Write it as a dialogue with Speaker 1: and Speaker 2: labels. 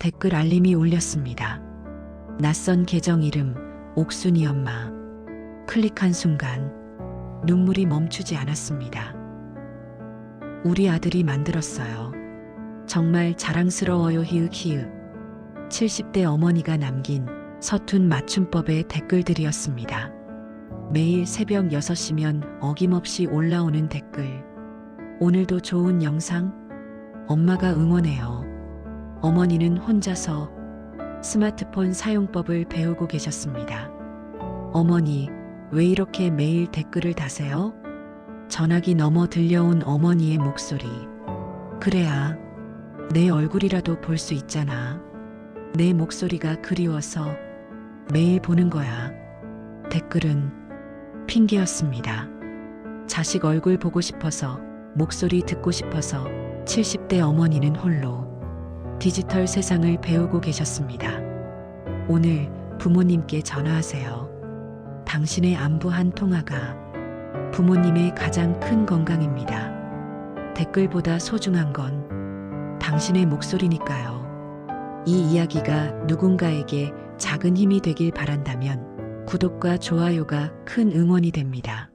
Speaker 1: 댓글 알림이 울렸습니다. 낯선 계정 이름 옥순이 엄마. 클릭한 순간 눈물이 멈추지 않았습니다. 우리 아들이 만들었어요. 정말 자랑스러워요 히읗 히읗. 70대 어머니가 남긴 서툰 맞춤법의 댓글들이었습니다. 매일 새벽 6시면 어김없이 올라오는 댓글. 오늘도 좋은 영상? 엄마가 응원해요. 어머니는 혼자서 스마트폰 사용법을 배우고 계셨습니다. 어머니, 왜 이렇게 매일 댓글을 다세요? 전화기 넘어 들려온 어머니의 목소리. 그래야 내 얼굴이라도 볼 수 있잖아. 내 목소리가 그리워서 매일 보는 거야. 댓글은 핑계였습니다. 자식 얼굴 보고 싶어서, 목소리 듣고 싶어서 70대 어머니는 홀로 디지털 세상을 배우고 계셨습니다. 오늘 부모님께 전화하세요. 당신의 안부 한 통화가 부모님의 가장 큰 건강입니다. 댓글보다 소중한 건 당신의 목소리니까요. 이 이야기가 누군가에게 작은 힘이 되길 바란다면 구독과 좋아요가 큰 응원이 됩니다.